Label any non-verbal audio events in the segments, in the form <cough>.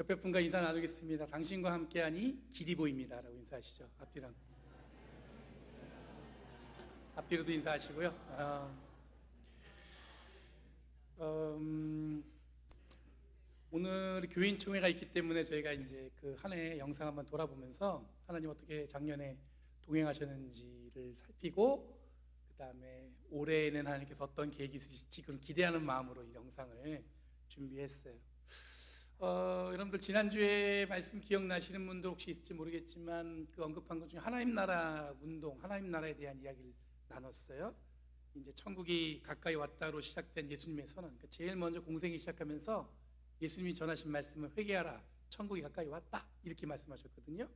옆에 분과 인사 나누겠습니다. 당신과 함께하니 길이 보입니다 라고 인사하시죠. 앞뒤랑 앞뒤로도 인사하시고요. 어, 어, 음, 오늘 교인 총회가 있기 때문에 저희가 이제 그 한 해 영상 한번 돌아보면서 하나님 어떻게 작년에 동행하셨는지를 살피고 그 다음에 올해는 하나님께서 어떤 계획이 있으실지 그런 기대하는 마음으로 이 영상을 준비했어요. 어, 여러분들 지난주에 말씀 기억나시는 분들 혹시 있을지 모르겠지만 그 언급한 것 중에 하나님 나라 운동, 하나님 나라에 대한 이야기를 나눴어요. 이제 천국이 가까이 왔다로 시작된 예수님의 선언. 그러니까 제일 먼저 공생이 시작하면서 예수님이 전하신 말씀을 회개하라. 천국이 가까이 왔다. 이렇게 말씀하셨거든요.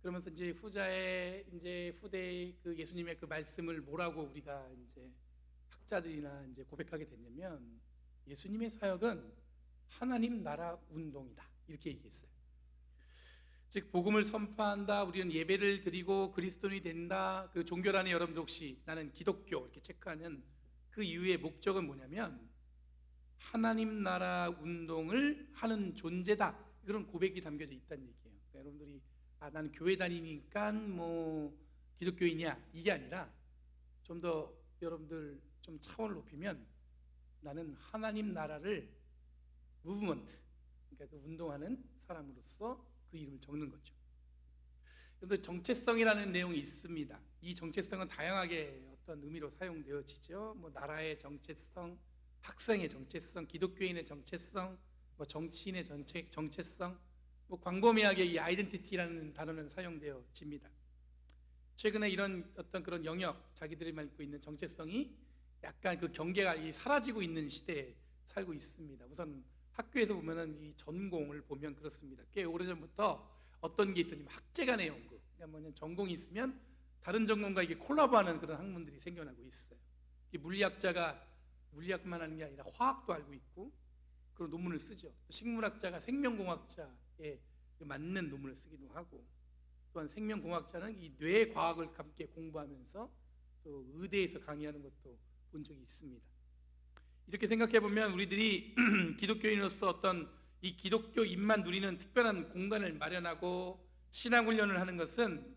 그러면서 이제 후자의 이제 후대의 그 예수님의 그 말씀을 뭐라고 우리가 이제 학자들이나 이제 고백하게 됐냐면 예수님의 사역은 하나님 나라 운동이다. 이렇게 얘기했어요. 즉 복음을 선포한다. 우리는 예배를 드리고 그리스도인이 된다. 그 종교란에 여러분들 혹시 나는 기독교 이렇게 체크하는 그 이유의 목적은 뭐냐면 하나님 나라 운동을 하는 존재다. 그런 고백이 담겨져 있다는 얘기예요. 그러니까 여러분들이 아 나는 교회 다니니까 뭐 기독교인이야 이게 아니라 좀 더 여러분들 좀 차원을 높이면 나는 하나님 나라를 무브먼트 그러니까 그 운동하는 사람으로서 그 이름을 적는 거죠. 그런데 정체성이라는 내용이 있습니다. 이 정체성은 다양하게 어떤 의미로 사용되어지죠. 뭐 나라의 정체성, 학생의 정체성, 기독교인의 정체성, 뭐 정치인의 정체, 정체성, 뭐 광범위하게 이 아이덴티티라는 단어는 사용되어집니다. 최근에 이런 어떤 그런 영역, 자기들이 맡고 있는 정체성이 약간 그 경계가 이 사라지고 있는 시대에 살고 있습니다. 우선 학교에서 보면은 이 전공을 보면 그렇습니다. 꽤 오래전부터 어떤 게 있었냐면 학제간의 연구. 그러니까 뭐냐 전공이 있으면 다른 전공과 이게 콜라보하는 그런 학문들이 생겨나고 있어요. 이 물리학자가 물리학만 하는 게 아니라 화학도 알고 있고 그런 논문을 쓰죠. 또 식물학자가 생명공학자에 맞는 논문을 쓰기도 하고 또한 생명공학자는 이 뇌 과학을 함께 공부하면서 또 의대에서 강의하는 것도 본 적이 있습니다. 이렇게 생각해 보면 우리들이 <clears throat> 기독교인으로서 어떤 이 기독교인만 누리는 특별한 공간을 마련하고 신앙 훈련을 하는 것은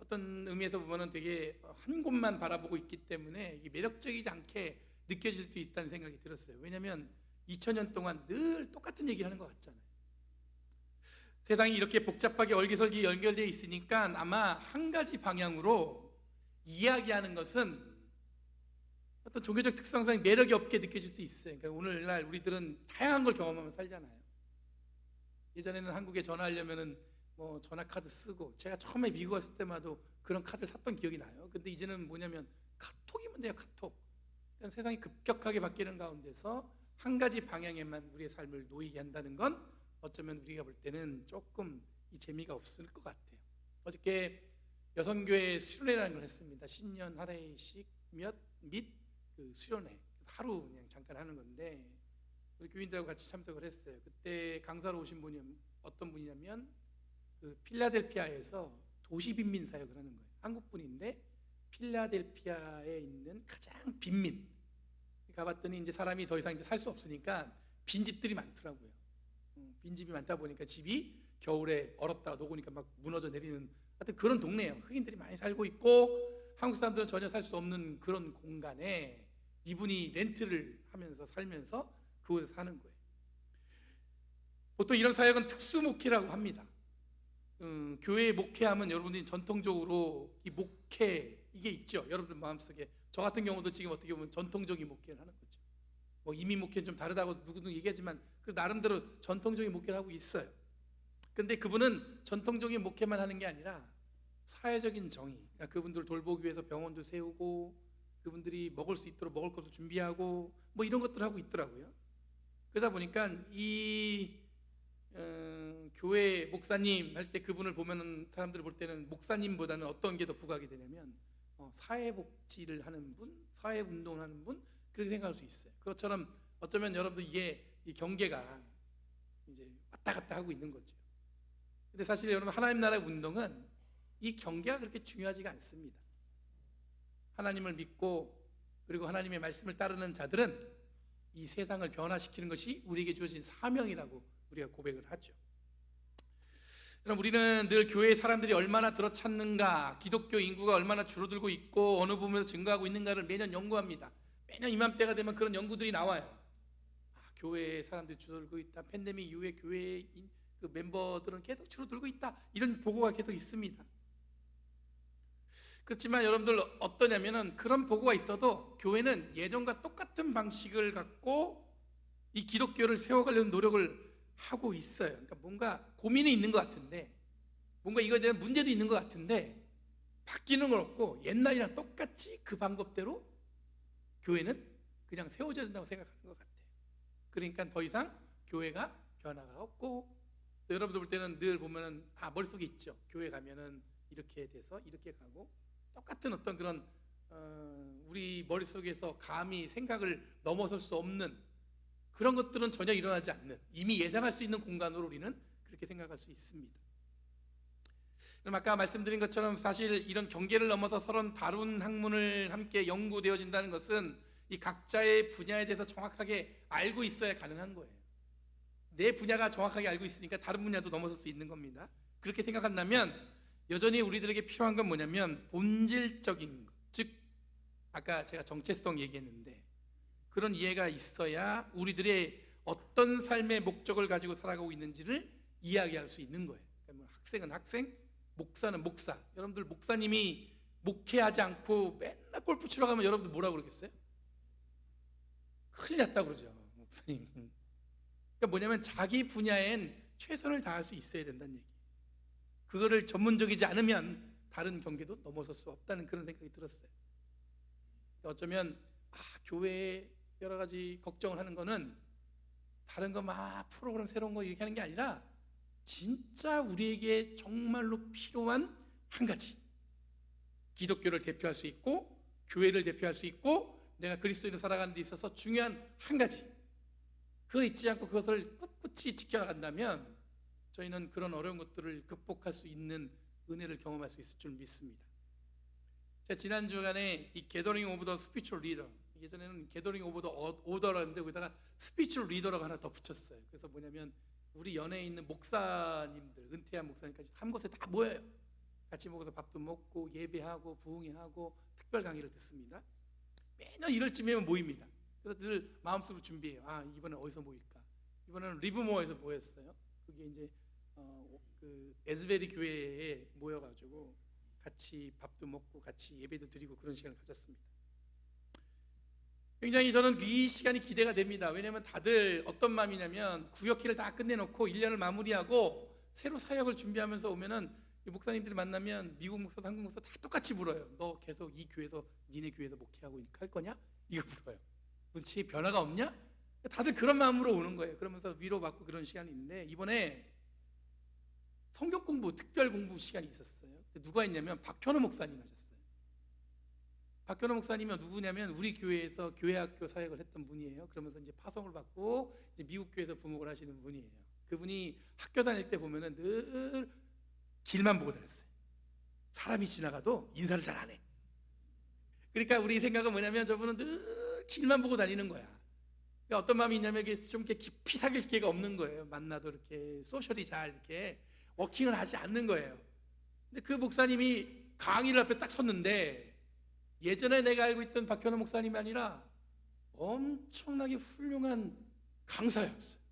어떤 의미에서 보면은 되게 한 곳만 바라보고 있기 때문에 매력적이지 않게 느껴질 수 있다는 생각이 들었어요. 왜냐하면 2000년 동안 늘 똑같은 얘기를 하는 것 같잖아요. 세상이 이렇게 복잡하게 얼기설기 연결되어 있으니까 아마 한 가지 방향으로 이야기하는 것은 어떤 종교적 특성상 매력이 없게 느껴질 수 있어요. 그러니까 오늘날 우리들은 다양한 걸 경험하며 살잖아요. 예전에는 한국에 전화하려면은 뭐 전화 카드 쓰고 제가 처음에 미국 왔을 때마다 그런 카드를 샀던 기억이 나요. 근데 이제는 뭐냐면 카톡이면 돼요, 카톡. 그러니까 세상이 급격하게 바뀌는 가운데서 한 가지 방향에만 우리의 삶을 놓이게 한다는 건 어쩌면 우리가 볼 때는 조금 이 재미가 없을 것 같아요. 어저께 여성교회 수련회라는 걸 했습니다. 신년 하례식 몇및 그 수련회 하루 그냥 잠깐 하는 건데 우리 교인들하고 같이 참석을 했어요. 그때 강사로 오신 분이 어떤 분이냐면 그 필라델피아에서 도시 빈민 사역을 하는 거예요. 한국 분인데 필라델피아에 있는 가장 빈민 가봤더니 이제 사람이 더 이상 이제 살 수 없으니까 빈 집들이 많더라고요. 음, 빈집이 많다 보니까 집이 겨울에 얼었다가 녹으니까 막 무너져 내리는 하여튼 그런 동네예요. 흑인들이 많이 살고 있고 한국 사람들은 전혀 살 수 없는 그런 공간에 이분이 렌트를 하면서 살면서 그곳에 사는 거예요. 보통 이런 사역은 특수 목회라고 합니다. 음, 교회 목회하면 여러분들이 전통적으로 이 목회 이게 있죠. 여러분들 마음속에 저 같은 경우도 지금 어떻게 보면 전통적인 목회를 하는 거죠. 뭐 이민 목회는 좀 다르다고 누구든 얘기하지만 그 나름대로 전통적인 목회를 하고 있어요. 근데 그분은 전통적인 목회만 하는 게 아니라 사회적인 정의, 그러니까 그분들 돌보기 위해서 병원도 세우고 그분들이 먹을 수 있도록 먹을 것을 준비하고 뭐 이런 것들 하고 있더라고요. 그러다 보니까 이 어, 교회 목사님 할 때 그분을 보면은 사람들이 볼 때는 목사님보다는 어떤 게 더 부각이 되냐면 어, 사회복지를 하는 분, 사회운동을 하는 분 그렇게 생각할 수 있어요. 그것처럼 어쩌면 여러분들 이게 이 경계가 이제 왔다 갔다 하고 있는 거죠. 근데 사실 여러분 하나님 나라 운동은 이 경계가 그렇게 중요하지가 않습니다. 하나님을 믿고 그리고 하나님의 말씀을 따르는 자들은 이 세상을 변화시키는 것이 우리에게 주어진 사명이라고 우리가 고백을 하죠. 여러분 우리는 늘 교회 사람들이 얼마나 들어찼는가, 기독교 인구가 얼마나 줄어들고 있고 어느 부분에서 증가하고 있는가를 매년 연구합니다. 매년 이맘때가 되면 그런 연구들이 나와요. 아, 교회 사람들이 줄어들고 있다. 팬데믹 이후에 교회 인- 그 멤버들은 계속 줄어들고 있다. 이런 보고가 계속 있습니다. 그렇지만 여러분들 어떠냐면은 그런 보고가 있어도 교회는 예전과 똑같은 방식을 갖고 이 기독교를 세워가려는 노력을 하고 있어요. 그러니까 뭔가 고민이 있는 것 같은데, 뭔가 이거에 대한 문제도 있는 것 같은데, 바뀌는 건 없고 옛날이랑 똑같이 그 방법대로 교회는 그냥 세워져야 된다고 생각하는 것 같아요. 그러니까 더 이상 교회가 변화가 없고, 또 여러분들 볼 때는 늘 보면은 아 머릿속에 있죠. 교회 가면은 이렇게 돼서 이렇게 가고 똑같은 어떤 그런 어, 우리 머릿속에서 감히 생각을 넘어설 수 없는 그런 것들은 전혀 일어나지 않는 이미 예상할 수 있는 공간으로 우리는 그렇게 생각할 수 있습니다. 그럼 아까 말씀드린 것처럼 사실 이런 경계를 넘어서 서로 다룬 학문을 함께 연구되어진다는 것은 이 각자의 분야에 대해서 정확하게 알고 있어야 가능한 거예요. 내 분야가 정확하게 알고 있으니까 다른 분야도 넘어설 수 있는 겁니다. 그렇게 생각한다면 여전히 우리들에게 필요한 건 뭐냐면 본질적인 것, 즉 아까 제가 정체성 얘기했는데 그런 이해가 있어야 우리들의 어떤 삶의 목적을 가지고 살아가고 있는지를 이야기할 수 있는 거예요. 그러니까 뭐 학생은 학생, 목사는 목사. 여러분들 목사님이 목회하지 않고 맨날 골프 치러 가면 여러분들 뭐라고 그러겠어요? 큰일 났다 그러죠. 목사님. 그러니까 뭐냐면 자기 분야엔 최선을 다할 수 있어야 된다는 얘기. 그거를 전문적이지 않으면 다른 경계도 넘어설 수 없다는 그런 생각이 들었어요. 어쩌면 아, 교회에 여러 가지 걱정을 하는 거는 다른 거 막 프로그램 새로운 거 이렇게 하는 게 아니라 진짜 우리에게 정말로 필요한 한 가지 기독교를 대표할 수 있고 교회를 대표할 수 있고 내가 그리스도인으로 살아가는 데 있어서 중요한 한 가지 그걸 잊지 않고 그것을 꿋꿋이 지켜나간다면 저희는 그런 어려운 것들을 극복할 수 있는 은혜를 경험할 수 있을 줄 믿습니다. 제가 지난 주간에 이 게더링 오브 더 스피추얼 리더 예전에는 게더링 오브 더 오더라는데 거기다가 스피추얼 리더라고 하나 더 붙였어요. 그래서 뭐냐면 우리 연예에 있는 목사님들 은퇴한 목사님까지 한 곳에 다 모여요. 같이 모여서 밥도 먹고 예배하고 부흥회하고 특별 강의를 듣습니다. 매년 이럴 쯤이면 모입니다. 그래서 늘 마음속으로 준비해요. 아 이번에 어디서 모일까? 이번에는 리브모어에서 모였어요. 그게 이제 어, 그 에즈베리 교회에 모여가지고 같이 밥도 먹고 같이 예배도 드리고 그런 시간을 가졌습니다. 굉장히 저는 이 시간이 기대가 됩니다. 왜냐하면 다들 어떤 마음이냐면 구역회를 다 끝내놓고 1년을 마무리하고 새로 사역을 준비하면서 오면은 이 목사님들이 만나면 미국 목사도 한국 목사 다 똑같이 물어요. 너 계속 이 교회에서 니네 교회에서 목회하고 할 거냐? 이거 물어요. 눈치에 변화가 없냐? 다들 그런 마음으로 오는 거예요. 그러면서 위로받고 그런 시간이 있는데 이번에 성경 공부 특별 공부 시간이 있었어요. 누가 있냐면 박현우 목사님 하셨어요. 박현우 목사님이 누구냐면 우리 교회에서 교회학교 사역을 했던 분이에요. 그러면서 이제 파송을 받고 이제 미국 교회에서 부목을 하시는 분이에요. 그분이 학교 다닐 때 보면은 늘 길만 보고 다녔어요. 사람이 지나가도 인사를 잘 안 해. 그러니까 우리 생각은 뭐냐면 저분은 늘 길만 보고 다니는 거야. 어떤 마음이 있냐면 좀 이렇게 깊이 사귈 기회가 없는 거예요. 만나도 이렇게 소셜이 잘 이렇게 워킹을 하지 않는 거예요. 근데 그 목사님이 강의를 앞에 딱 섰는데 예전에 내가 알고 있던 박현우 목사님이 아니라 엄청나게 훌륭한 강사였어요.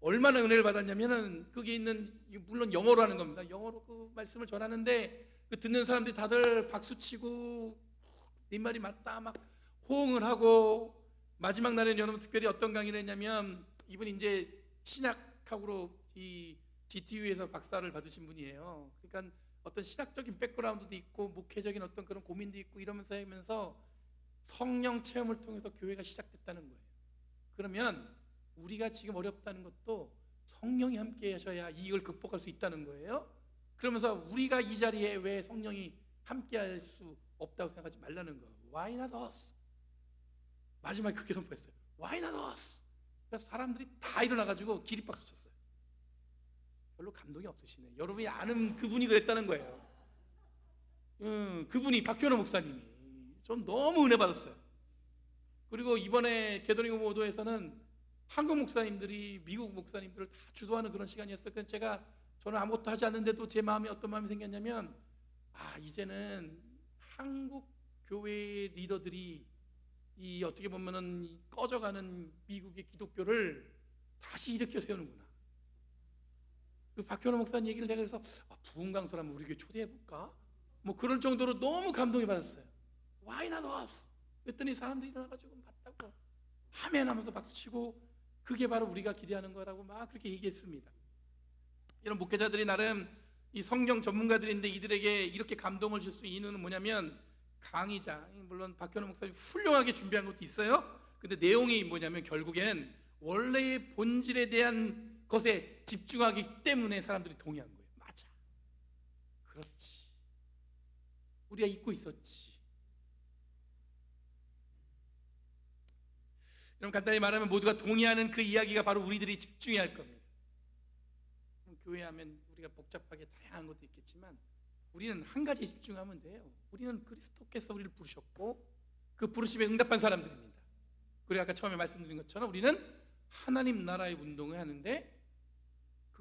얼마나 은혜를 받았냐면은 거기 있는 물론 영어로 하는 겁니다. 영어로 그 말씀을 전하는데 그 듣는 사람들이 다들 박수 치고 네 말이 맞다 막 호응을 하고 마지막 날에는 여러분 특별히 어떤 강의를 했냐면 이분 이제 신학학으로 이 GTU에서 박사를 받으신 분이에요. 그러니까 어떤 신학적인 백그라운드도 있고 목회적인 어떤 그런 고민도 있고 이러면서 하면서 성령 체험을 통해서 교회가 시작됐다는 거예요. 그러면 우리가 지금 어렵다는 것도 성령이 함께 하셔야 이걸 극복할 수 있다는 거예요. 그러면서 우리가 이 자리에 왜 성령이 함께 할 수 없다고 생각하지 말라는 거예요. Why not us? 마지막에 그렇게 선포했어요. Why not us? 그래서 사람들이 다 일어나가지고 기립박수 쳤어요. 별로 감동이 없으시네. 여러분이 아는 그분이 그랬다는 거예요. 음, 그분이 박현호 목사님이 전 너무 은혜 받았어요. 그리고 이번에 게더링 모도에서는 한국 목사님들이 미국 목사님들을 다 주도하는 그런 시간이었어요. 그래서 제가 저는 아무것도 하지 않는데도 제 마음에 어떤 마음이 생겼냐면 아 이제는 한국 교회 리더들이 이 어떻게 보면은 이 꺼져가는 미국의 기독교를 다시 일으켜 세우는구나. 그 박현호 목사님 얘기를 내가 그래서 아, 부흥 강소라면 우리 교회 초대해 볼까? 뭐 그럴 정도로 너무 감동이 받았어요. Why not us? 그랬더니 사람들이 일어나가지고 봤다고 아멘 하면서 박수치고 그게 바로 우리가 기대하는 거라고 막 그렇게 얘기했습니다. 이런 목회자들이 나름 이 성경 전문가들인데 이들에게 이렇게 감동을 줄 수 있는 뭐냐면 강의자 물론 박현우 목사님 훌륭하게 준비한 것도 있어요. 근데 내용이 뭐냐면 결국엔 원래의 본질에 대한 것에 집중하기 때문에 사람들이 동의한 거예요. 맞아. 그렇지. 우리가 잊고 있었지. 그럼 간단히 말하면 모두가 동의하는 그 이야기가 바로 우리들이 집중해야 할 겁니다. 교회 하면 우리가 복잡하게 다양한 것도 있겠지만 우리는 한 가지에 집중하면 돼요. 우리는 그리스도께서 우리를 부르셨고 그 부르심에 응답한 사람들입니다. 그리고 아까 처음에 말씀드린 것처럼 우리는 하나님 나라의 운동을 하는데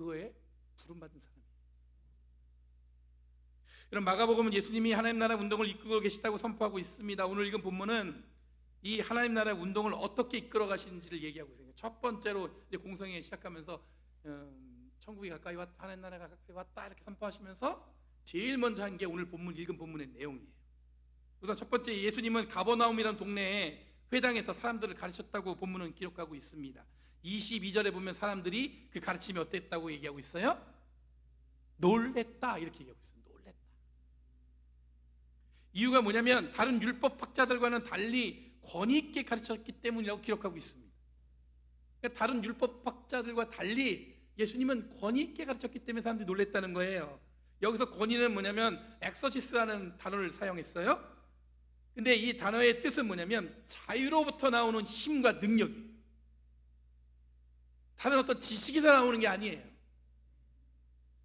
그거에 부름받은 사람이에요. 여러분 마가복음은 예수님이 하나님 나라 운동을 이끌고 계시다고 선포하고 있습니다. 오늘 읽은 본문은 이 하나님 나라 운동을 어떻게 이끌어 가시는지를 얘기하고 있어요. 첫 번째로 이제 공성회 시작하면서 음, 천국이 가까이 왔다, 하나님 나라가 가까이 왔다 이렇게 선포하시면서 제일 먼저 한 게 오늘 본문 읽은 본문의 내용이에요. 우선 첫 번째 예수님은 가버나움이라는 동네에 회당에서 사람들을 가르쳤다고 본문은 기록하고 있습니다. 22절에 보면 사람들이 그 가르침이 어땠다고 얘기하고 있어요? 놀랬다 이렇게 얘기하고 있어요. 놀랬다. 이유가 뭐냐면 다른 율법 학자들과는 달리 권위 있게 가르쳤기 때문이라고 기록하고 있습니다. 그러니까 다른 율법 학자들과 달리 예수님은 권위 있게 가르쳤기 때문에 사람들이 놀랬다는 거예요. 여기서 권위는 뭐냐면 엑서시스라는 단어를 사용했어요. 근데 이 단어의 뜻은 뭐냐면 자유로부터 나오는 힘과 능력이 다른 어떤 지식에서 나오는 게 아니에요.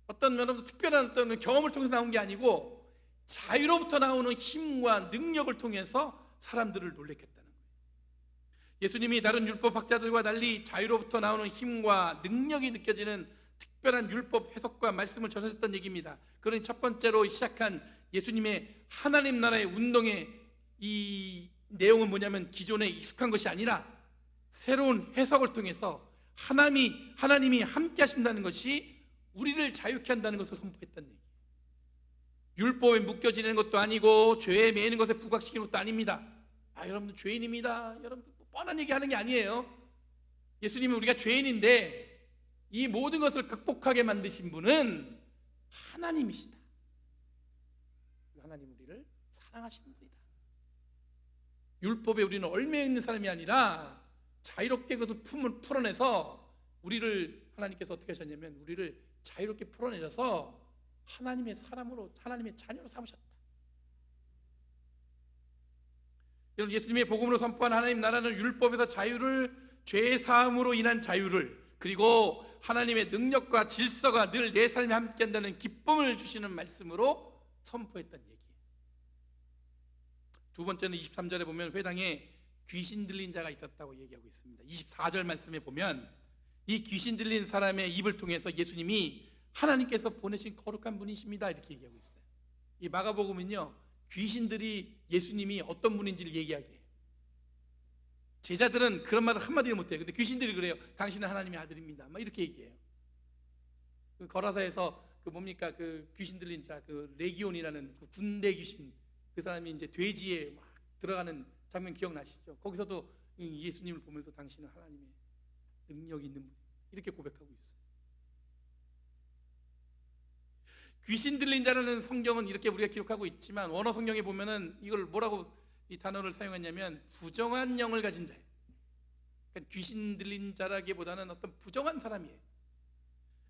어떤 여러분 특별한 어떤 경험을 통해서 나온 게 아니고 자유로부터 나오는 힘과 능력을 통해서 사람들을 놀래켰다는 거예요. 예수님이 다른 율법 학자들과 달리 자유로부터 나오는 힘과 능력이 느껴지는 특별한 율법 해석과 말씀을 전하셨던 얘기입니다. 그러니 첫 번째로 시작한 예수님의 하나님 나라의 운동의 이 내용은 뭐냐면 기존에 익숙한 것이 아니라 새로운 해석을 통해서 하나님이 하나님이 함께 하신다는 것이 우리를 자유케 한다는 것을 선포했다는 얘기. 율법에 묶여지는 것도 아니고 죄에 매이는 것에 부각시키는 것도 아닙니다. 아 여러분들 죄인입니다. 여러분들 뭐 뻔한 얘기 하는 게 아니에요. 예수님이 우리가 죄인인데 이 모든 것을 극복하게 만드신 분은 하나님이시다. 그 하나님 우리를 사랑하시는 분이다. 율법에 우리는 얽매여 있는 사람이 아니라 자유롭게 그것을 품을 풀어내서 우리를 하나님께서 어떻게 하셨냐면 우리를 자유롭게 풀어내셔서 하나님의 사람으로 하나님의 자녀로 삼으셨다. 여러분 예수님의 복음으로 선포한 하나님 나라는 율법에서 자유를 죄 사함으로 인한 자유를 그리고 하나님의 능력과 질서가 늘 내 삶에 함께한다는 기쁨을 주시는 말씀으로 선포했던 얘기예요. 두 번째는 23절에 보면 회당에 귀신 들린 자가 있었다고 얘기하고 있습니다. 24절 말씀에 보면 이 귀신 들린 사람의 입을 통해서 예수님이 하나님께서 보내신 거룩한 분이십니다 이렇게 얘기하고 있어요. 이 마가복음은요 귀신들이 예수님이 어떤 분인지를 얘기하게. 제자들은 그런 말을 한마디도 못해요. 근데 귀신들이 그래요. 당신은 하나님의 아들입니다. 막 이렇게 얘기해요. 그 거라사에서 그 뭡니까 그 귀신 들린 자 그 레기온이라는 그 군대 귀신 그 사람이 이제 돼지에 막 들어가는 장면 기억나시죠? 거기서도 예수님을 보면서 당신은 하나님의 능력 있는 분 이렇게 고백하고 있어요. 귀신 들린 자라는 성경은 이렇게 우리가 기록하고 있지만 원어 성경에 보면은 이걸 뭐라고 이 단어를 사용했냐면 부정한 영을 가진 자예요. 그러니까 귀신 들린 자라기보다는 어떤 부정한 사람이에요.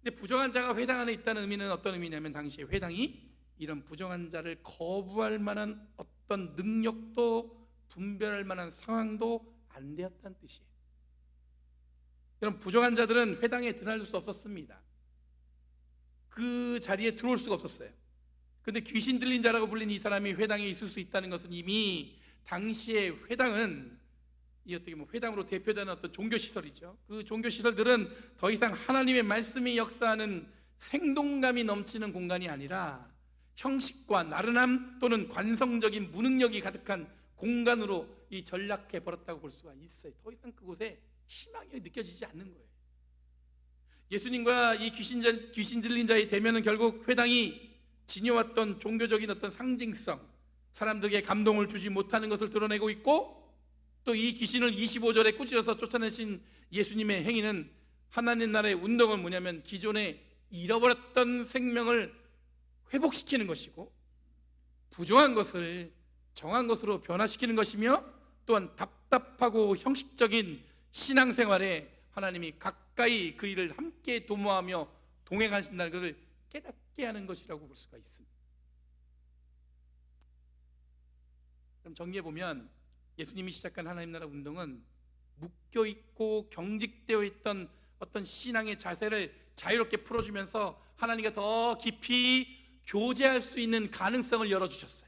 근데 부정한 자가 회당 안에 있다는 의미는 어떤 의미냐면 당시에 회당이 이런 부정한 자를 거부할 만한 어떤 능력도 분별할 만한 상황도 안 되었다는 뜻이에요. 이런 부정한 자들은 회당에 드나들 수 없었습니다. 그 자리에 들어올 수가 없었어요. 근데 귀신 들린 자라고 불린 이 사람이 회당에 있을 수 있다는 것은 이미 당시의 회당은 이 어떻게 뭐 회당으로 대표되는 어떤 종교 시설이죠. 그 종교 시설들은 더 이상 하나님의 말씀이 역사하는 생동감이 넘치는 공간이 아니라 형식과 나른함 또는 관성적인 무능력이 가득한 공간으로 이 전락해 버렸다고 볼 수가 있어요. 더 이상 그곳에 희망이 느껴지지 않는 거예요. 예수님과 이 귀신, 자- 귀신 들린 자의 대면은 결국 회당이 지녀왔던 종교적인 어떤 상징성, 사람들에게 감동을 주지 못하는 것을 드러내고 있고 또 이 귀신을 25절에 꾸짖어서 쫓아내신 예수님의 행위는 하나님 나라의 운동은 뭐냐면 기존에 잃어버렸던 생명을 회복시키는 것이고 부정한 것을 정한 것으로 변화시키는 것이며 또한 답답하고 형식적인 신앙생활에 하나님이 가까이 그 일을 함께 도모하며 동행하신다는 것을 깨닫게 하는 것이라고 볼 수가 있습니다. 그럼 정리해 보면 예수님이 시작한 하나님 나라 운동은 묶여 있고 경직되어 있던 어떤 신앙의 자세를 자유롭게 풀어주면서 하나님과 더 깊이 교제할 수 있는 가능성을 열어주셨어요.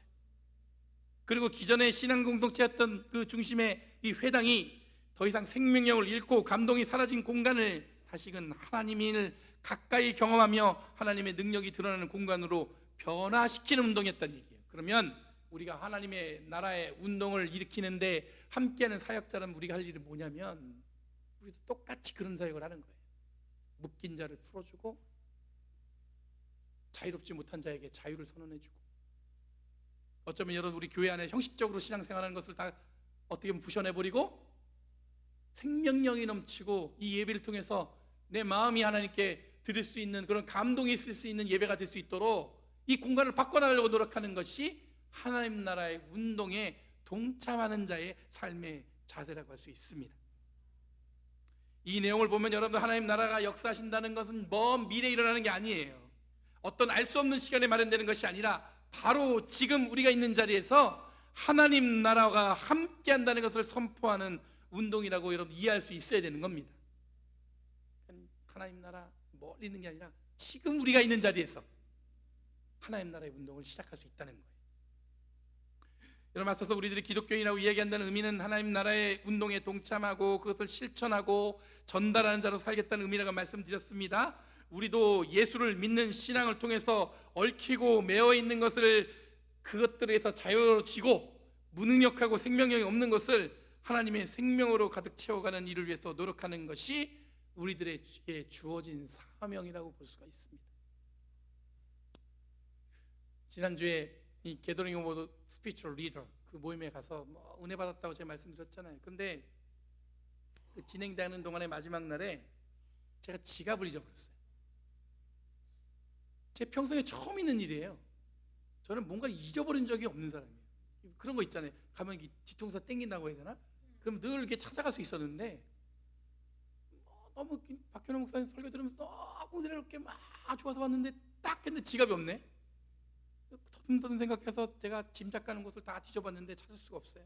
그리고 기존의 신앙 공동체였던 그 중심의 이 회당이 더 이상 생명력을 잃고 감동이 사라진 공간을 다시금 하나님을 가까이 경험하며 하나님의 능력이 드러나는 공간으로 변화시키는 운동이었다는 얘기예요. 그러면 우리가 하나님의 나라의 운동을 일으키는데 함께하는 사역자라면 우리가 할 일은 뭐냐면 우리도 똑같이 그런 사역을 하는 거예요. 묶인 자를 풀어주고 자유롭지 못한 자에게 자유를 선언해주고 어쩌면 여러분 우리 교회 안에 형식적으로 신앙생활하는 것을 다 어떻게 보면 부셔내버리고 생명력이 넘치고 이 예배를 통해서 내 마음이 하나님께 드릴 수 있는 그런 감동이 있을 수 있는 예배가 될 수 있도록 이 공간을 바꿔나가려고 노력하는 것이 하나님 나라의 운동에 동참하는 자의 삶의 자세라고 할 수 있습니다. 이 내용을 보면 여러분 하나님 나라가 역사하신다는 것은 먼 미래에 일어나는 게 아니에요. 어떤 알 수 없는 시간에 마련되는 것이 아니라 바로 지금 우리가 있는 자리에서 하나님 나라가 함께 한다는 것을 선포하는 운동이라고 여러분 이해할 수 있어야 되는 겁니다. 하나님 나라 멀리 있는 게 아니라 지금 우리가 있는 자리에서 하나님 나라의 운동을 시작할 수 있다는 거예요. 여러분 앞서서 우리들이 기독교인이라고 이야기한다는 의미는 하나님 나라의 운동에 동참하고 그것을 실천하고 전달하는 자로 살겠다는 의미라고 말씀드렸습니다. 우리도 예수를 믿는 신앙을 통해서 얽히고 매어 있는 것을 그것들에서 자유로워지고 무능력하고 생명력이 없는 것을 하나님의 생명으로 가득 채워가는 일을 위해서 노력하는 것이 우리들에게 주어진 사명이라고 볼 수가 있습니다. 지난주에 이 게더링 오브 스피처럴 리더 그 모임에 가서 뭐 은혜 받았다고 제가 말씀드렸잖아요. 근데 그 진행되는 동안의 마지막 날에 제가 지갑을 잊어버렸어요. 제 평생에 처음 있는 일이에요. 저는 뭔가 잊어버린 적이 없는 사람이에요. 그런 거 있잖아요. 가면 이 뒤통수 땡긴다고 해야 되나? 그럼 늘 이렇게 찾아갈 수 있었는데 뭐 너무 박현호 목사님 설교 들으면서 너무 이렇게 막 좋아서 왔는데 딱 했는데 지갑이 없네. 더듬더듬 생각해서 제가 짐작 가는 곳을 다 뒤져봤는데 찾을 수가 없어요.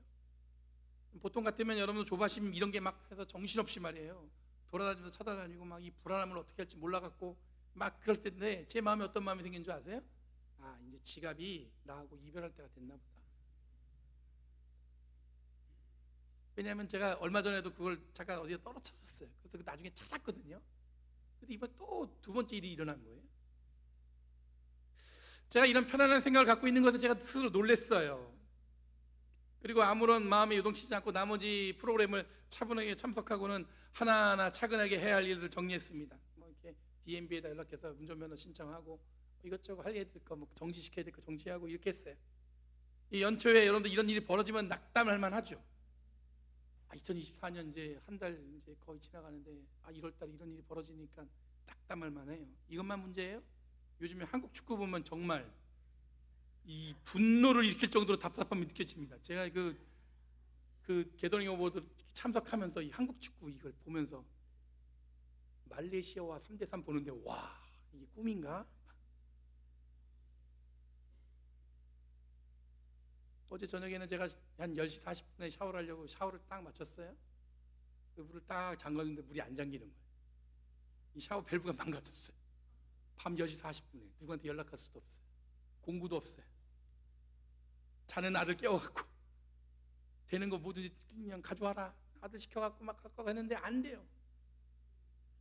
보통 같으면 여러분도 조바심 이런 게 막 해서 정신없이 말이에요. 돌아다니면서 찾아다니고 막 이 불안함을 어떻게 할지 몰라갖고 막 그럴 텐데 제 마음에 어떤 마음이 생긴 줄 아세요? 아 이제 지갑이 나하고 이별할 때가 됐나 보다. 왜냐하면 제가 얼마 전에도 그걸 잠깐 어디에 떨어뜨렸어요. 그래서 그 나중에 찾았거든요. 근데 이번 또 두 번째 일이 일어난 거예요. 제가 이런 편안한 생각을 갖고 있는 것에 제가 스스로 놀랬어요. 그리고 아무런 마음에 요동치지 않고 나머지 프로그램을 차분하게 참석하고는 하나하나 차근하게 해야 할 일을 정리했습니다. 뭐 DMB에다 연락해서 운전면허 신청하고 이것저것 할 일들 거뭐 정지시켜야 될 거 정지하고 이렇게 했어요. 이 연초에 여러분들 이런 일이 벌어지면 낙담할 만하죠. 아, 2024년 이제 한 달 이제 거의 지나가는데 아 1월 달 이런 일이 벌어지니까 낙담할 만해요. 이것만 문제예요? 요즘에 한국 축구 보면 정말 이 분노를 일으킬 정도로 답답함이 느껴집니다. 제가 그, 그 게더링 오버드 참석하면서 이 한국 축구 이걸 보면서 말레이시아와 3대3 보는데 와 이게 꿈인가? 어제 저녁에는 제가 한 10시 40분에 샤워를 하려고 샤워를 딱 마쳤어요. 그 물을 딱 잠갔는데 물이 안 잠기는 거예요. 이 샤워 밸브가 <laughs> 망가졌어요. 밤 10시 40분에 누구한테 연락할 수도 없어요. 공부도 없어요. 자는 아들 깨워갖고 되는 거 뭐든지 그냥 가져와라. 아들 시켜갖고 막 갖고 갔는데 안 돼요.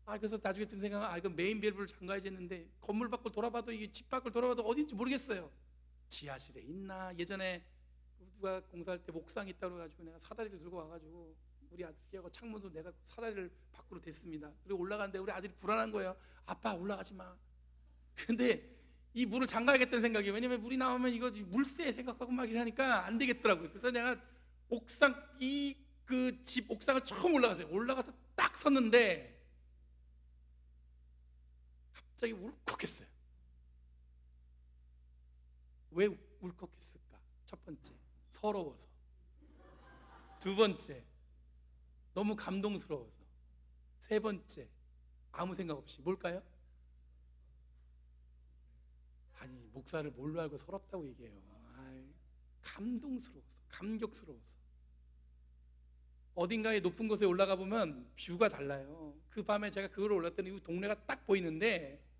아 그래서 나중에 든 생각은 아 이거 메인 밸브를 잠가야지 했는데 건물 밖을 돌아봐도 이게 집 밖을 돌아봐도 어딘지 모르겠어요. 지하실에 있나 예전에 누가 공사할 때 목상 있다고 해가지고 내가 사다리를 들고 와가지고 우리 아들하고 창문도 내가 사다리를 밖으로 댔습니다. 그리고 올라가는데 우리 아들이 불안한 거예요. 아빠 올라가지 마. 근데 이 물을 잠가야겠다는 생각이 왜냐면 물이 나오면 이거 물세 생각하고 막 이러니까 안 되겠더라고요. 그래서 내가 옥상 이 그 집 옥상을 처음 올라갔어요. 올라가서 딱 섰는데 갑자기 울컥했어요. 왜 울컥했을까? 첫 번째, 서러워서. 두 번째, 너무 감동스러워서. 세 번째, 아무 생각 없이. 뭘까요? 아니, 목사를 뭘로 알고 서럽다고 얘기해요. 아이, 감동스러워서, 감격스러워서. 어딘가에 높은 곳에 올라가 보면 뷰가 달라요. 그 밤에 제가 그걸 올랐더니 이 동네가 딱 보이는데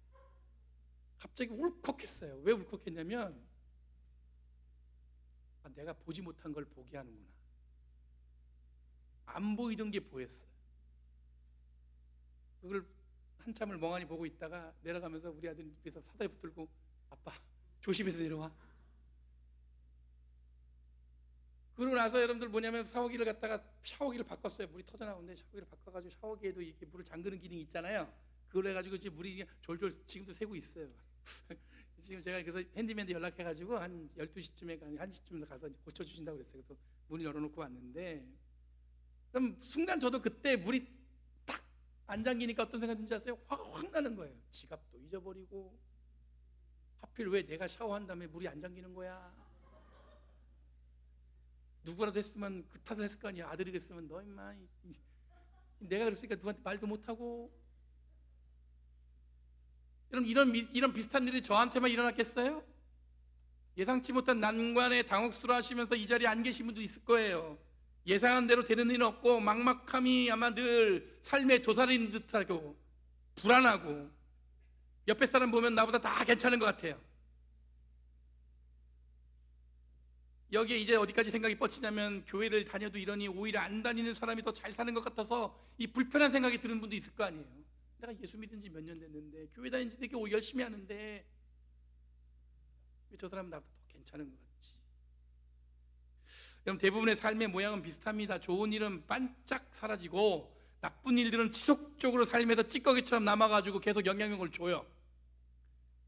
갑자기 울컥했어요. 왜 울컥했냐면 아, 내가 보지 못한 걸 보게 하는구나. 안 보이던 게 보였어요. 그걸 한참을 멍하니 보고 있다가 내려가면서 우리 아들 옆에서 사다리 붙들고 아빠 조심해서 내려와. 그러고 나서 여러분들 뭐냐면 샤워기를 갖다가 샤워기를 바꿨어요. 물이 터져 나오는데 샤워기를 바꿔가지고 샤워기에도 이렇게 물을 잠그는 기능이 있잖아요. 그걸 해가지고 지금 물이 졸졸 지금도 새고 있어요. <laughs> 지금 제가 그래서 핸디맨한테 연락해가지고 한 12시쯤에 1시쯤 가서 고쳐주신다고 그랬어요. 그래서 문을 열어놓고 왔는데 그럼 순간 저도 그때 물이 딱 안 잠기니까 어떤 생각 든지 아세요? 화가 확 나는 거예요. 지갑도 잊어버리고 하필 왜 내가 샤워한 다음에 물이 안 잠기는 거야? 누구라도 했으면 그 탓을 했을 거 아니야. 아들이 그랬으면 너 임마 내가 그랬으니까 누구한테 말도 못하고 여러분 이런 미- 이런 비슷한 일이 저한테만 일어났겠어요? 예상치 못한 난관에 당혹스러워하시면서 이 자리에 안 계신 분도 있을 거예요. 예상한 대로 되는 일은 없고 막막함이 아마 늘 삶의 도살인 듯하고 불안하고 옆에 사람 보면 나보다 다 괜찮은 것 같아요. 여기에 이제 어디까지 생각이 뻗치냐면 교회를 다녀도 이러니 오히려 안 다니는 사람이 더 잘 사는 것 같아서 이 불편한 생각이 드는 분도 있을 거 아니에요. 내가 예수 믿은 지 몇 년 됐는데 교회 다니는 지 되게 열심히 하는데 왜 저 사람은 나보다 더 괜찮은 것 같지? 여러분 대부분의 삶의 모양은 비슷합니다. 좋은 일은 반짝 사라지고 나쁜 일들은 지속적으로 삶에서 찌꺼기처럼 남아가지고 계속 영향력을 줘요.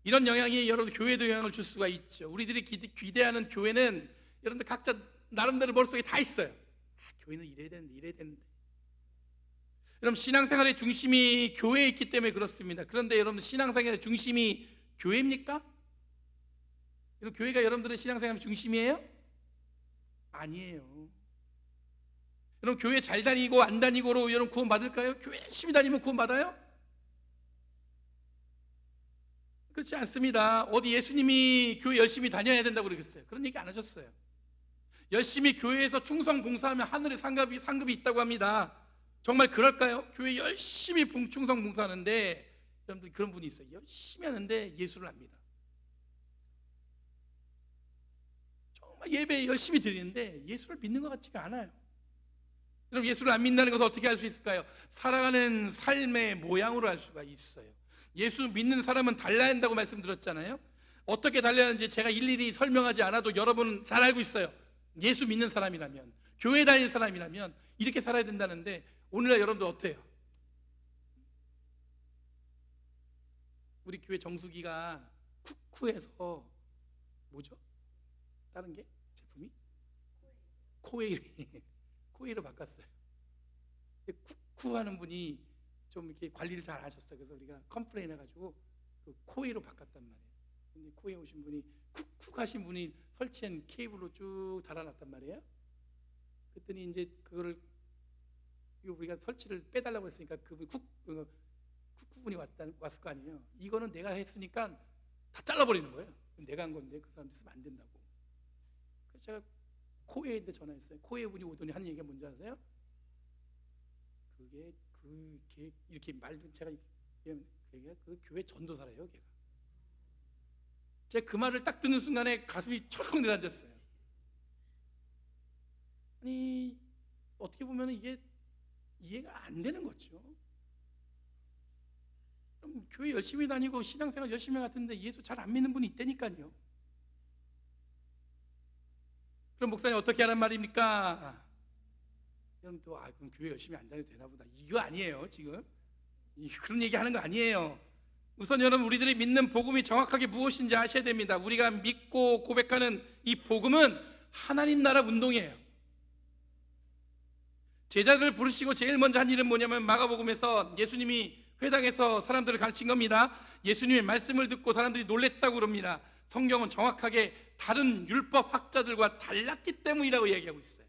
이런 영향이 여러분 교회도 영향을 줄 수가 있죠. 우리들이 기- 기대하는 교회는 여러분들 각자 나름대로 머릿속에 다 있어요. 아, 교회는 이래야 되는데 이래야 되는데. 여러분 신앙생활의 중심이 교회에 있기 때문에 그렇습니다. 그런데 여러분 신앙생활의 중심이 교회입니까? 여러분 교회가 여러분들의 신앙생활의 중심이에요? 아니에요. 여러분 교회 잘 다니고 안 다니고로 여러분 구원 받을까요? 교회 열심히 다니면 구원 받아요? 그렇지 않습니다. 어디 예수님이 교회 열심히 다녀야 된다고 그러겠어요. 그런 얘기 안 하셨어요. 열심히 교회에서 충성 봉사하면 하늘에 상급이 상급이 있다고 합니다. 정말 그럴까요? 교회 열심히 봉- 충성 봉사하는데 여러분들 그런 분이 있어요. 열심히 하는데 예수를 압니다. 정말 예배 열심히 드리는데 예수를 믿는 것 같지가 않아요. 여러분 예수를 안 믿는다는 것을 어떻게 알 수 있을까요? 살아가는 삶의 모양으로 알 수가 있어요. 예수 믿는 사람은 달라야 한다고 말씀드렸잖아요. 어떻게 달라야 하는지 제가 일일이 설명하지 않아도 여러분은 잘 알고 있어요. 예수 믿는 사람이라면, 교회 다니는 사람이라면 이렇게 살아야 된다는데 오늘날 여러분들 어때요? 우리 교회 정수기가 쿠쿠에서 뭐죠? 다른 게 제품이 코웨이 <laughs> 코웨이로 바꿨어요. 근데 쿠쿠 하는 분이 좀 이렇게 관리를 잘 하셨어요. 그래서 우리가 컴플레인 해가지고 그 코웨이로 바꿨단 말이에요. 근데 코웨이 오신 분이 쿡쿡 하신 분이 설치한 케이블로 쭉 달아놨단 말이에요. 그랬더니 이제 그거를 우리가 설치를 빼달라고 했으니까 그분 쿡 어, 왔다 왔을 거 아니에요. 이거는 내가 했으니까 다 잘라버리는 거예요. 내가 한 건데 그 사람들 쓰면 안 된다고. 그래서 제가 코웨이한테 전화했어요. 코웨이 분이 오더니 하는 얘기가 뭔지 아세요? 그게 그게 이렇게 말도 제가 얘기하면 그 교회 전도사래요, 걔가. 제가 그 말을 딱 듣는 순간에 가슴이 철컥 내려앉았어요. 아니 어떻게 보면 이게 이해가 안 되는 거죠. 여러분 교회 열심히 다니고 신앙생활 열심히 같은데 예수 잘 안 믿는 분이 있다니까요. 그럼 목사님 어떻게 하란 말입니까? 여러분 또 아, 그럼 교회 열심히 안 다녀도 되나 보다. 이거 아니에요 지금. 이- 그런 얘기 하는 거 아니에요. 우선 여러분 우리들이 믿는 복음이 정확하게 무엇인지 아셔야 됩니다. 우리가 믿고 고백하는 이 복음은 하나님 나라 운동이에요. 제자들을 부르시고 제일 먼저 한 일은 뭐냐면 마가복음에서 예수님이 회당에서 사람들을 가르친 겁니다. 예수님의 말씀을 듣고 사람들이 놀랬다고 그럽니다. 성경은 정확하게 다른 율법 학자들과 달랐기 때문이라고 이야기하고 있어요.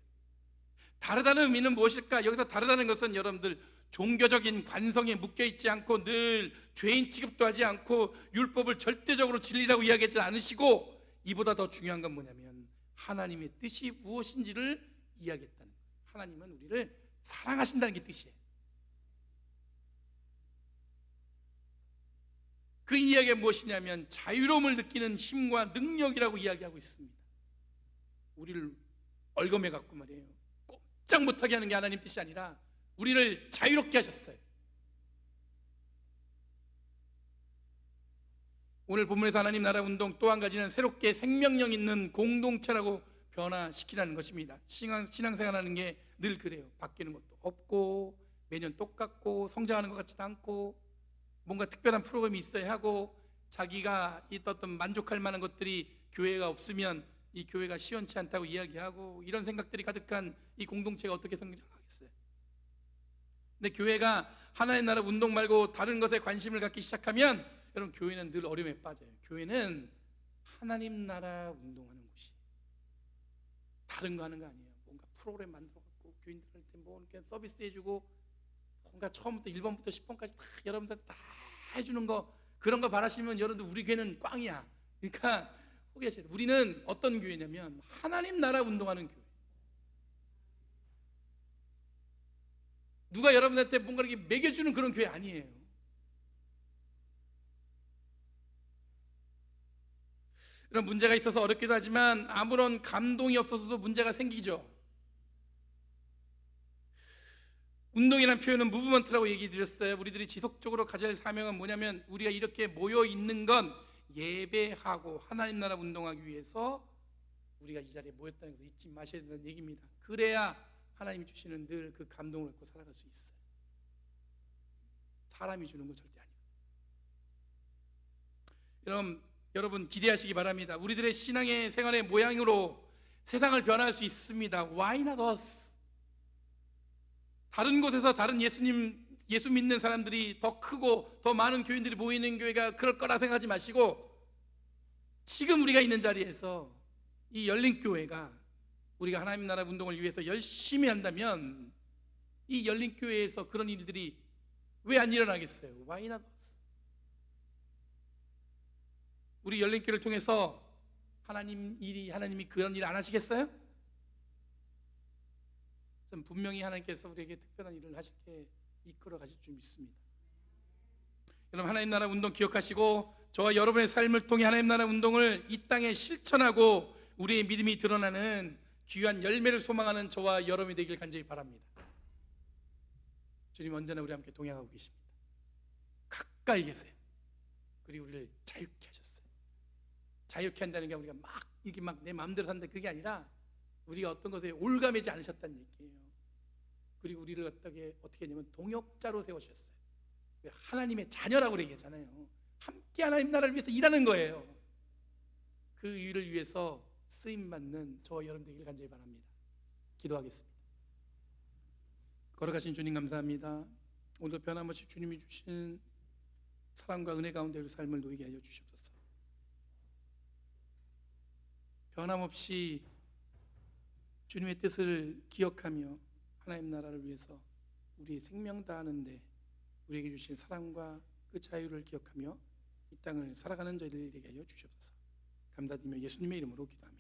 다르다는 의미는 무엇일까? 여기서 다르다는 것은 여러분들 종교적인 관성에 묶여 있지 않고 늘 죄인 취급도 하지 않고 율법을 절대적으로 진리라고 이야기하지 않으시고 이보다 더 중요한 건 뭐냐면 하나님의 뜻이 무엇인지를 이야기했다는 거예요. 하나님은 우리를 사랑하신다는 게 뜻이에요. 그 이야기가 무엇이냐면 자유로움을 느끼는 힘과 능력이라고 이야기하고 있습니다. 우리를 얼검해 갖고 말이에요. 꼼짝 못하게 하는 게 하나님 뜻이 아니라 우리를 자유롭게 하셨어요. 오늘 본문에서 하나님 나라 운동 또 한 가지는 새롭게 생명력 있는 공동체라고 변화시키라는 것입니다. 신앙, 신앙생활하는 게 늘 그래요. 바뀌는 것도 없고 매년 똑같고 성장하는 것 같지도 않고 뭔가 특별한 프로그램이 있어야 하고 자기가 있었던 만족할 만한 것들이 교회가 없으면 이 교회가 시원치 않다고 이야기하고 이런 생각들이 가득한 이 공동체가 어떻게 성장하겠어요? 근데 교회가 하나의 나라 운동 말고 다른 것에 관심을 갖기 시작하면 여러분 교회는 늘 어려움에 빠져요. 교회는 하나님 나라 운동하는 다른 거 하는 거 아니에요. 뭔가 프로그램 만들어 갖고 교인들한테 뭐 이렇게 서비스 해주고 뭔가 처음부터 1번부터 10번까지 다 여러분들 다 해주는 거 그런 거 바라시면 여러분들 우리 교회는 꽝이야. 그러니까 포기하셔야 돼. 우리는 어떤 교회냐면 하나님 나라 운동하는 교회. 누가 여러분한테 뭔가 이렇게 매겨주는 그런 교회 아니에요. 이런 문제가 있어서 어렵기도 하지만 아무런 감동이 없어서도 문제가 생기죠. 운동이라는 표현은 무브먼트라고 얘기 드렸어요. 우리들이 지속적으로 가져야 할 사명은 뭐냐면 우리가 이렇게 모여 있는 건 예배하고 하나님 나라 운동하기 위해서 우리가 이 자리에 모였다는 것을 잊지 마셔야 된다는 얘기입니다. 그래야 하나님이 주시는 늘 그 감동을 갖고 살아갈 수 있어요. 사람이 주는 건 절대 아니에요. 여러분, 여러분 기대하시기 바랍니다. 우리들의 신앙의 생활의 모양으로 세상을 변화할 수 있습니다. Why not us? 다른 곳에서 다른 예수님 예수 믿는 사람들이 더 크고 더 많은 교인들이 모이는 교회가 그럴 거라 생각하지 마시고 지금 우리가 있는 자리에서 이 열린 교회가 우리가 하나님 나라 운동을 위해서 열심히 한다면 이 열린 교회에서 그런 일들이 왜 안 일어나겠어요? Why not us? 우리 열린 교회를 통해서 하나님 일이 하나님이 그런 일 안 하시겠어요? 전 분명히 하나님께서 우리에게 특별한 일을 하실게 이끌어 가실 줄 믿습니다. 여러분 하나님 나라 운동 기억하시고 저와 여러분의 삶을 통해 하나님 나라 운동을 이 땅에 실천하고 우리의 믿음이 드러나는 귀한 열매를 소망하는 저와 여러분이 되길 간절히 바랍니다. 주님 언제나 우리 함께 동행하고 계십니다. 가까이 계세요. 그리고 우리를 자유케. 자유케 한다는 게 우리가 막 이게 막 내 마음대로 산다 그게 아니라 우리가 어떤 것에 올가매지 않으셨다는 얘기예요. 그리고 우리를 어떻게 어떻게 했냐면 동역자로 세워주셨어요. 하나님의 자녀라고 얘기했잖아요. 함께 하나님 나라를 위해서 일하는 거예요. 그 일을 위해서 쓰임 받는 저와 여러분 되기를 간절히 바랍니다. 기도하겠습니다. 걸어가신 주님 감사합니다. 오늘 변함없이 주님이 주신 사랑과 은혜 가운데 우리 삶을 놓이게 하여 주시옵소서. 변함없이 주님의 뜻을 기억하며 하나님 나라를 위해서 우리의 생명 다하는데 우리에게 주신 사랑과 그 자유를 기억하며 이 땅을 살아가는 저희를 되게 하여 주시옵소서. 감사드리며 예수님의 이름으로 기도합니다.